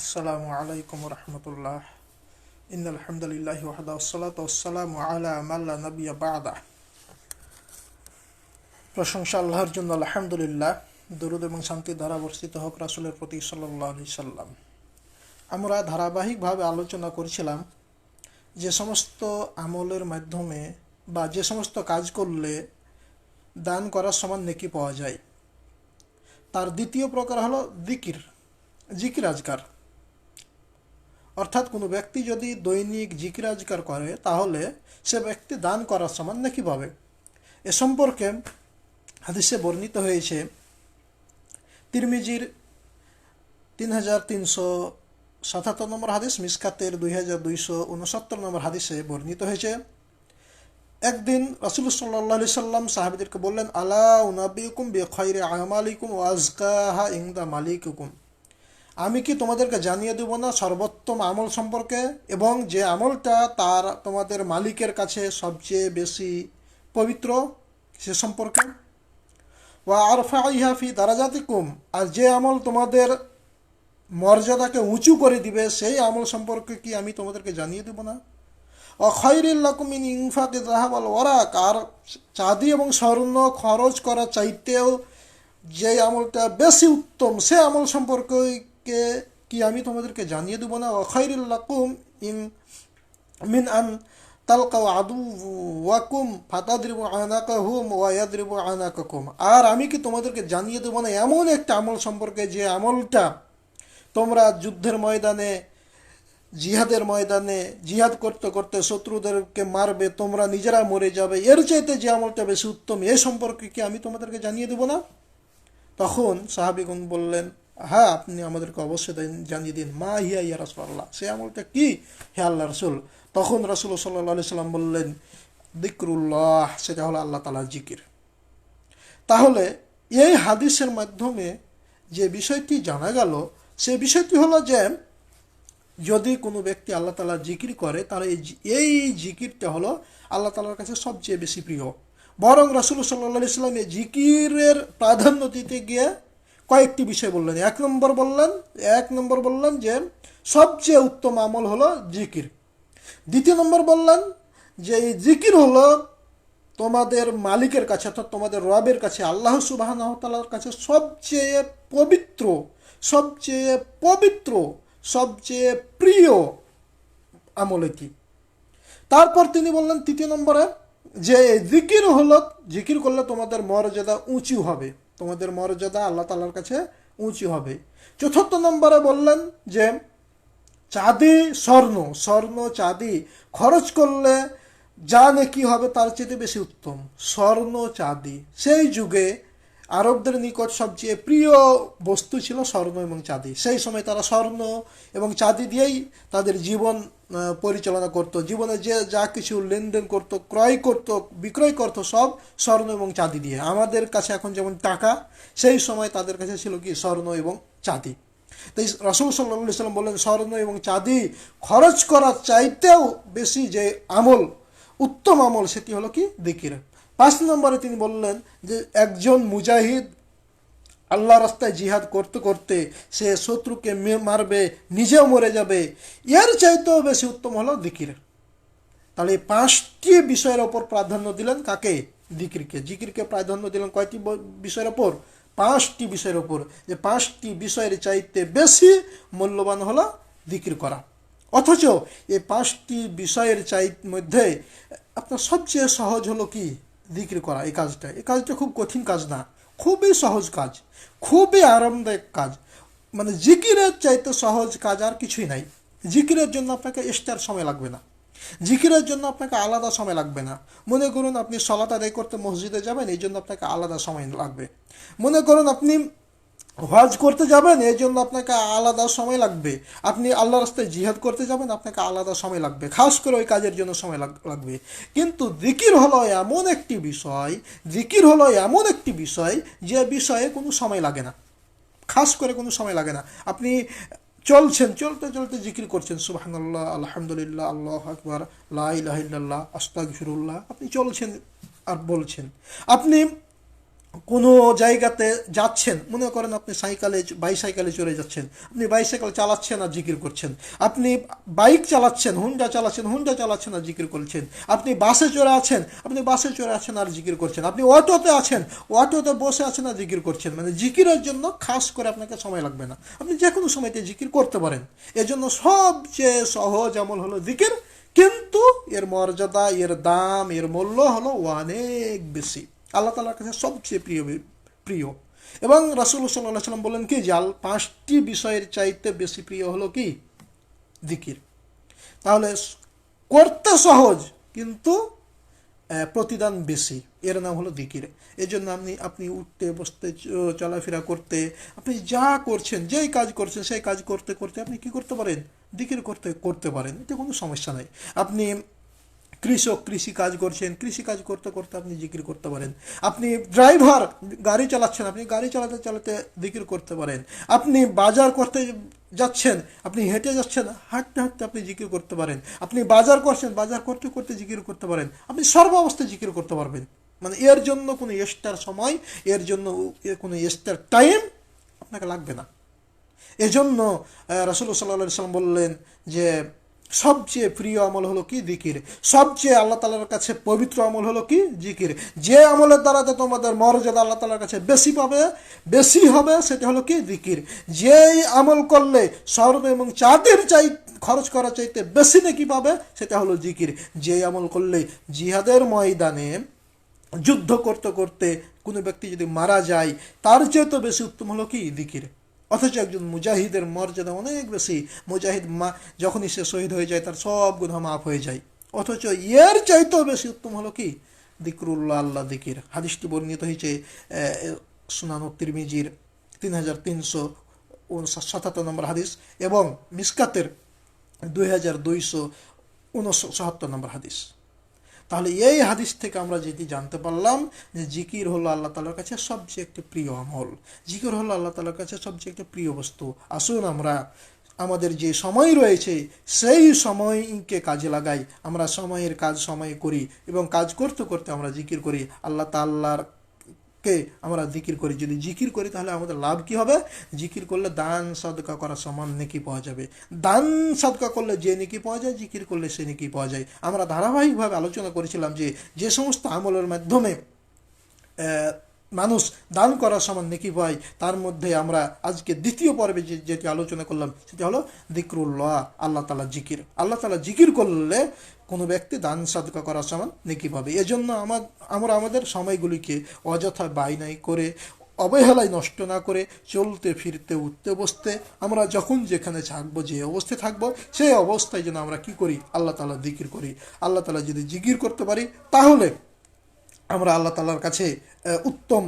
আসসালামু আলাইকুম রহমতুল্লাহ। ইন আলহামদুলিল্লাহ ওয়াহদা ওসালাত ওসালাম আলা মাল্লা নবিয়া বাদা। প্রশংসা আল্লাহর জন্য আলহামদুলিল্লাহ, দরুদ এবং শান্তি ধারা বর্ষিত হোক রাসুলের প্রতি সাল্লাহ সাল্লাম। আমরা ধারাবাহিকভাবে আলোচনা করছিলাম যে সমস্ত আমলের মাধ্যমে বা যে সমস্ত কাজ করলে দান করার সমান নেকি পাওয়া যায়। তার দ্বিতীয় প্রকার হলো দিকির জিকির আজকার। অর্থাৎ কোনো ব্যক্তি যদি দৈনিক জিকির আজকার করে, তাহলে সে ব্যক্তি দান করার সমান নাকি পাবে? এ সম্পর্কে হাদিসে বর্ণিত হয়েছে, তিরমিজির তিন হাজার তিনশো সাতাত্তর নম্বর হাদিস, মিসকাতের দুই হাজার দুইশো উনসত্তর নম্বর হাদিসে বর্ণিত হয়েছে, একদিন রাসুল সাল্লাহ সাল্লাম সাহাবিদেরকে বললেন, আলা উনাবিকুম বে খৈরে আমালিকুম ওয়াজকাহা ইংদা মালিকুকুম। আমি কি তোমাদেরকে জানিয়ে দেব না সর্বোত্তম আমল সম্পর্কে? এবং যে আমলটা তার তোমাদের মালিকের কাছে সবচেয়ে বেশি পবিত্র, সে সম্পর্কে? ওয়া আরফা ইহাফি দারাজাতিকুম, আর যে আমল তোমাদের মর্যাদাকে উঁচু করে দিবে, সেই আমল সম্পর্কে কি আমি তোমাদেরকে জানিয়ে দেব না? অখৈরিল্লাকুমিন ইনফাকে জাহাবাল ওরাক আর চাঁদি এবং স্বর্ণ খরচ করা চাইতেও যে আমলটা বেশি উত্তম, সে আমল সম্পর্কে কি আমি তোমাদেরকে জানিয়ে দেবো না? অখৈরিল্লাকুম ইন মিন আন তালকাও আদু ওয়াকুম ফাতাদ্রিবু আনাকা হুম ওয়াদ্রিবু আনাকাকুম। আর আমি কি তোমাদেরকে জানিয়ে দেবো না এমন একটা আমল সম্পর্কে যে আমলটা তোমরা যুদ্ধের ময়দানে, জিহাদের ময়দানে, জিহাদ করতে করতে শত্রুদেরকে মারবে, তোমরা নিজেরা মরে যাবে। এর চাইতে যে আমলটা বেশি উত্তম, এ সম্পর্কে কি আমি তোমাদেরকে জানিয়ে দেব না? তখন সাহাবিগুন বললেন হ্যাঁ আপনি আমাদেরকে অবশ্যই জানিয়ে দিন, মা হিয়া ইয়া রাসুল্লাহ সে আমলটা কি? হে আল্লাহ রসুল। তখন রসুল সাল্লাহ সাল্লাম বললেন দিকরুল্লাহ সেটা হলো আল্লাহ তালার জিকির। তাহলে এই হাদিসের মাধ্যমে যে বিষয়টি জানা গেল, সে বিষয়টি হলো যে, যদি কোনো ব্যক্তি আল্লাহ তালার জিকির করে তাহলে এই জিকিরটা হলো আল্লাহ তালার কাছে সবচেয়ে বেশি প্রিয়। বরং রসুল সাল্লা সাল্লাম এই জিকিরের প্রাধান্য দিতে গিয়ে কয়েকটি বিষয় বললেন। এক নম্বর বললেন, এক নম্বর বললেন যে সবচেয়ে উত্তম আমল হলো জিকির। দ্বিতীয় নম্বর বললেন যে এই জিকির হলো তোমাদের মালিকের কাছে অর্থাৎ তোমাদের রবের কাছে, আল্লাহ সুবাহ কাছে সবচেয়ে পবিত্র সবচেয়ে পবিত্র, সবচেয়ে প্রিয় আমল এটি। তারপর তিনি বললেন, তৃতীয় নম্বরে যে জিকির হলো, জিকির করলে তোমাদের মর্যাদা উঁচু হবে। তোমাদের মর্যাদা আল্লাহ তালার কাছে উঁচু হবে। চতুর্থ নম্বরে বললেন যে, চাঁদি স্বর্ণ স্বর্ণ চাঁদি খরচ করলে যা নাকি হবে তার চেয়ে বেশি উত্তম। স্বর্ণ চাঁদি। সেই যুগে আরবদের নিকট সবচেয়ে প্রিয় বস্তু ছিল স্বর্ণ এবং চাঁদি। সেই সময় তারা স্বর্ণ এবং চাঁদি দিয়েই তাদের জীবন পরিচালনা করত, জীবনে যে যা কিছু লেনদেন করত, ক্রয় করত, বিক্রয় করত, সব স্বর্ণ এবং চাঁদি দিয়ে। আমাদের কাছে এখন যেমন টাকা, সেই সময় তাদের কাছে ছিল কি স্বর্ণ এবং চাঁদি। তাই রসুল সাল্লা সাল্লাম বললেন, স্বর্ণ এবং চাঁদি খরচ করার চাইতেও বেশি যে আমল, উত্তম আমল, সেটি হলো কি? দিকির। পাঁচ নম্বরে তিনি বললেন যে, একজন মুজাহিদ আল্লাহ রাস্তায় জিহাদ করতে করতে সে শত্রুকে মারবে, নিজেও মরে যাবে। এর চাইতেও বেশি উত্তম হলো দিকির তাহলে পাঁচটি বিষয়ের ওপর প্রাধান্য দিলেন কাকে? দিকিরকে জিকিরকে প্রাধান্য দিলেন কয়টি বিষয়ের ওপর? পাঁচটি বিষয়ের ওপর। যে পাঁচটি বিষয়ের চাইতে বেশি মূল্যবান হলো দিকির করা। অথচ এই পাঁচটি বিষয়ের চাই মধ্যে আপনার সবচেয়ে সহজ হলো কি? দিকির করা। এই কাজটা। এই কাজটা খুব কঠিন কাজ না। খুবই সহজ কাজ, খুবই আরামদায়ক কাজ। মানে জিকিরের চাইতে সহজ কাজ আর কিছুই নাই। জিকিরের জন্য আপনাকে এক্সট্রার সময় লাগবে না। জিকিরের জন্য আপনাকে আলাদা সময় লাগবে না। মনে করুন আপনি সলাত আদায় করতে মসজিদে যাবেন, এই জন্য আপনাকে আলাদা সময় লাগবে। মনে করুন আপনি হজ করতে যাবেন, এই জন্য আপনাকে আলাদা সময় লাগবে। আপনি আল্লাহ রাস্তায় জিহাদ করতে যাবেন, আপনাকে আলাদা সময় লাগবে। খাস করে ওই কাজের জন্য সময় লাগবে। কিন্তু জিকির হলো এমন একটি বিষয়, জিকির হলো এমন একটি বিষয় যে বিষয়ে কোনো সময় লাগে না। খাস করে কোনো সময় লাগে না। আপনি চলছেন, চলতে চলতে জিকির করছেন। সুবাহান্লাহ আলহামদুলিল্লাহ, আল্লাহ আকবর লাহ আস্তাক ফিরুল্লাহ আপনি চলছেন আর বলছেন। আপনি কোনো জায়গাতে যাচ্ছেন, মনে করেন আপনি সাইকেলে বাইসাইকেলে চলে যাচ্ছেন, আপনি বাইসাইকেল চালাচ্ছেন আর জিকির করছেন, আপনি বাইক চালাচ্ছেন, হুন্ডা চালাচ্ছেন হুন্ডা চালাচ্ছেন আর জিকির করছেন, আপনি বাসে চড়ে আছেন, আপনি বাসে চড়ে আছেন আর জিকির করছেন, আপনি অটোতে আছেন, অটোতে বসে আছেন আর জিকির করছেন মানে জিকিরের জন্য খাস করে আপনাকে সময় লাগবে না। আপনি যে কোনো সময়তে জিকির করতে পারেন। এজন্য সবচেয়ে সহজ আমল হলো জিকির, কিন্তু এর মর্যাদা, এর দাম, এর মূল্য হলো অনেক বেশি। আল্লাহ তালার কাছে সবচেয়ে প্রিয় প্রিয়। এবং রাসুল সাল্লাহ সাল্লাম বলেন কি আল পাঁচটি বিষয়ের চাইতে বেশি প্রিয় হলো কি? দিকির তাহলে করতে সহজ, কিন্তু প্রতিদান বেশি। এর নাম হলো দিকির এই জন্য আপনি আপনি উঠতে, বসতে চলাফেরা করতে, আপনি যা করছেন, যেই কাজ করছেন, সেই কাজ করতে করতে আপনি কি করতে পারেন? দিকির করতে করতে পারেন। এতে কোনো সমস্যা নাই। আপনি কৃষক কৃষি কাজ করছেন কৃষি কাজ করতে করতে আপনি জিকির করতে পারেন। আপনি ড্রাইভার, গাড়ি চালাচ্ছেন, আপনি গাড়ি চালাতে চালাতে জিকির করতে পারেন। আপনি বাজার করতে যাচ্ছেন, আপনি হেঁটে যাচ্ছেন, হাঁটতে হাঁটতে আপনি জিকির করতে পারেন। আপনি বাজার করছেন, বাজার করতে করতে জিকির করতে পারেন। আপনি সর্ব অবস্থায় জিকির করতে পারবেন। মানে এর জন্য কোনো এক্সট্রার সময়, এর জন্য কোনো এক্সট্রার টাইম আপনাকে লাগবে না। এজন্য রাসুল সাল্লাহ সাল্লাম বললেন যে সবচেয়ে প্রিয় আমল হলো কি? জিকির। সবচেয়ে আল্লাহ তালার কাছে পবিত্র আমল হলো কি? জিকির। যে আমলের দ্বারাতে তোমাদের মর্যাদা আল্লাহ তালার কাছে বেশি পাবে, বেশি হবে, সেটা হলো কি? দিকির যেই আমল করলে স্বর্ণ এবং চাঁদের চাই খরচ করা চাইতে বেশি নাকি পাবে, সেটা হলো জিকির। যে আমল করলে জিহাদের ময়দানে যুদ্ধ করতে করতে কোনো ব্যক্তি যদি মারা যায়, তার চেয়ে তো বেশি উত্তম হলো কি? দিকির অথচ একজন মুজাহিদের মর্যাদা অনেক বেশি। মুজাহিদ মা যখনই সে শহীদ হয়ে যায়, তার সব গুণা মাফ হয়ে যায়। অথচ এর চাইতেও বেশি উত্তম হলো কি? দিকরুল্লাহ আল্লাহ দিকির। হাদিসটি বর্ণিত হয়েছে সুনানো তিরমিজির তিন হাজার তিনশো সাতাত্তর নম্বর হাদিস এবং মিসকাতের দুই হাজার দুইশো উনসত্তর নম্বর হাদিস। তাহলে এই হাদিস থেকে আমরা যেটি জানতে পারলাম যে জিকির হলো আল্লাহ তালার কাছে সবচেয়ে একটি প্রিয় আমল। জিকির হলো আল্লাহ তালার কাছে সবচেয়ে একটি প্রিয় বস্তু। আসুন আমরা আমাদের যে সময় রয়েছে, সেই সময়কে কাজে লাগাই। আমরা সময়ের কাজ সময়ে করি এবং কাজ করতে করতে আমরা জিকির করি। আল্লাহ তাল্লার কে আমরা জিকির করি? যদি জিকির করি, তাহলে আমাদের লাভ কি হবে? জিকির করলে দান, সদকা করা সমান নেকি পাওয়া যাবে। দান, সদকা করলে যে নেকি পাওয়া যায়, জিকির করলে সে নেকি পাওয়া যায়। আমরা ধারাবাহিকভাবে আলোচনা করেছিলাম যে যে সমস্ত আমলের মাধ্যমে মানুষ দান করার সমান নেকি পায়, তার মধ্যে আমরা আজকে দ্বিতীয় পর্বে যেটি আলোচনা করলাম, সেটি হলো দিকরুল্লাহ আল্লাহ তালা জিকির। আল্লাহ তালা জিকির করলে কোনো ব্যক্তি দান সাদকা করার সমান নেকি পাবে। এজন্য আমার আমরা আমাদের সময়গুলিকে অযথা বাইনাই করে, অবহেলায় নষ্ট না করে চলতে, ফিরতে, উঠতে, বসতে, আমরা যখন যেখানে থাকব, যে অবস্থায় থাকব, সেই অবস্থায় যেন আমরা কি করি? আল্লাহ তালা জিকির করি। আল্লাহ তালা যদি জিকির করতে পারি, তাহলে আমরা আল্লাহ তালার কাছে উত্তম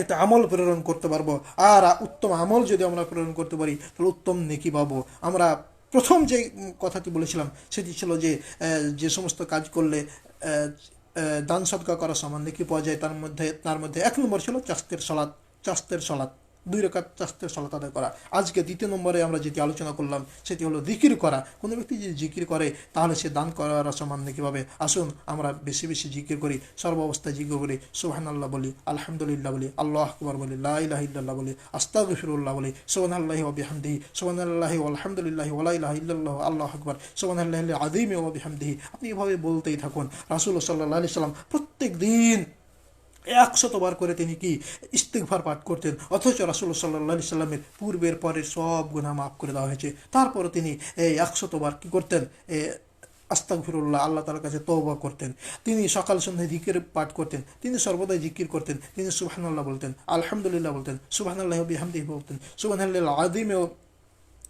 একটা আমল প্রেরণ করতে পারব। আর উত্তম আমল যদি আমরা প্রেরণ করতে পারি, তাহলে উত্তম নেকি পাবো। আমরা প্রথম যে কথাটি বলেছিলাম, সেটি ছিল যে যে সমস্ত কাজ করলে দান সদকা করা সমান নেকি পাওয়া যায়, তার মধ্যে তার মধ্যে এক নম্বর ছিল চাস্তের সলাদ চাস্তের সলাদ দুই রেখাত চাস্তের সলাত আদায় করা। আজকে দ্বিতীয় নম্বরে আমরা যেটি আলোচনা করলাম, সেটি হলো জিকির করা। কোনো ব্যক্তি যদি জিকির করে, তাহলে সে দান করার সমান কীভাবে? আসুন, আমরা বেশি বেশি জিকির করি সর্ব অবস্থায় জিকির করি। সুহান আল্লাহ বলি, আলহামদুলিল্লাহ বলি, আল্লাহ আকবর বলি লাহ বলি, আস্তাগফিরুল্লাহ বলি সোহান আল্লাহ ওবিহামদিহি সোহান আল্লাহ আলহামদুলিল্লাহ ওলাইলাহ ইল্লাল্লাহ, আল্লাহ আকবর সোহান আল্লাহ আদিম ওবিহামদিহি আপনি এভাবে বলতেই থাকুন। রাসুল সাল্লাহ সাল্লাম প্রত্যেক দিন একশতবার করে তিনি কি ইস্তিকভার পাঠ করতেন? অথচ রাসুল সাল্লাহ সাল্লামের পূর্বের পরের সব গুণা মাফ করে দেওয়া হয়েছে। তারপরে তিনি এই একশতবার কি করতেন? এ আস্তাগফিরুল্লাহ, আল্লাহ তালার কাছে তওবা করতেন। তিনি সকাল সন্ধ্যায় জিকির পাঠ করতেন। তিনি সর্বদাই জিকির করতেন। তিনি সুবহানাল্লাহ বলতেন, আলহামদুলিল্লাহ বলতেন, সুবহানাল্লাহ বিহামদিহি বলতেন সুবহানাল্লাহ আদিমেও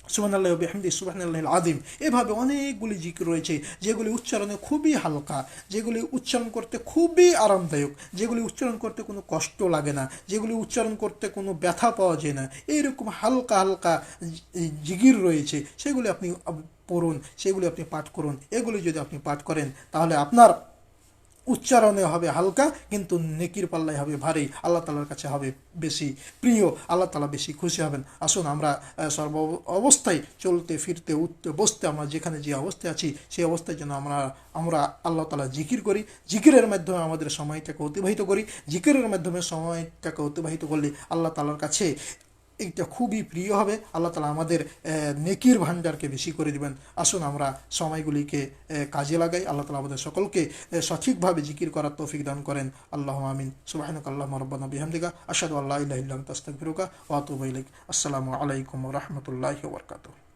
সুবহানাল্লাহ বিহামদি সুবহানাল্লাহ আদিম এভাবে অনেকগুলি জিকির রয়েছে, যেগুলি উচ্চারণে খুবই হালকা, যেগুলি উচ্চারণ করতে খুবই আরামদায়ক, যেগুলি উচ্চারণ করতে কোনো কষ্ট লাগে না, যেগুলি উচ্চারণ করতে কোনো ব্যথা পাওয়া যায় না। এইরকম হালকা হালকা জি- জিকির রয়েছে, সেগুলি আপনি আপ- পড়ুন, সেগুলি আপনি পাঠ করুন। এগুলি যদি আপনি পাঠ করেন, তাহলে আপনার উচ্চারণে হবে হালকা, কিন্তু নেকির পাল্লাই হবে ভারী। আল্লাহ তালার কাছে হবে বেশি প্রিয়, আল্লাহ তালা বেশি খুশি হবেন। আসুন আমরা সর্ব অবস্থায় চলতে, ফিরতে, উঠতে, বসতে, আমরা যেখানে যে অবস্থায় আছি, সেই অবস্থায় যেন আমরা আমরা আল্লাহ তালা জিকির করি। জিকিরের মাধ্যমে আমাদের সময়টাকে অতিবাহিত করি। জিকিরের মাধ্যমে সময়টাকে অতিবাহিত করলে আল্লাহ তালার কাছে এইটা খুবই প্রিয় হবে। আল্লাহ তালা আমাদের নেকির ভাণ্ডারকে বেশি করে দিবেন। আসুন আমরা সময়গুলিকে কাজে লাগাই। আল্লাহ তালা আমাদের সকলকে সঠিকভাবে জিকির করার তৌফিক দান করেন। আল্লাহ আমিন। সুবাহিনক আল্লাহ রব্বানা বিহামদিকা। আসাদু আল্লাহ ইল্লাহ তাস্তাক ফিরুকা ওয়াতুবাইলিক আসসালামু আলাইকুম রহমতুল্লাহ বারাকাতুহু।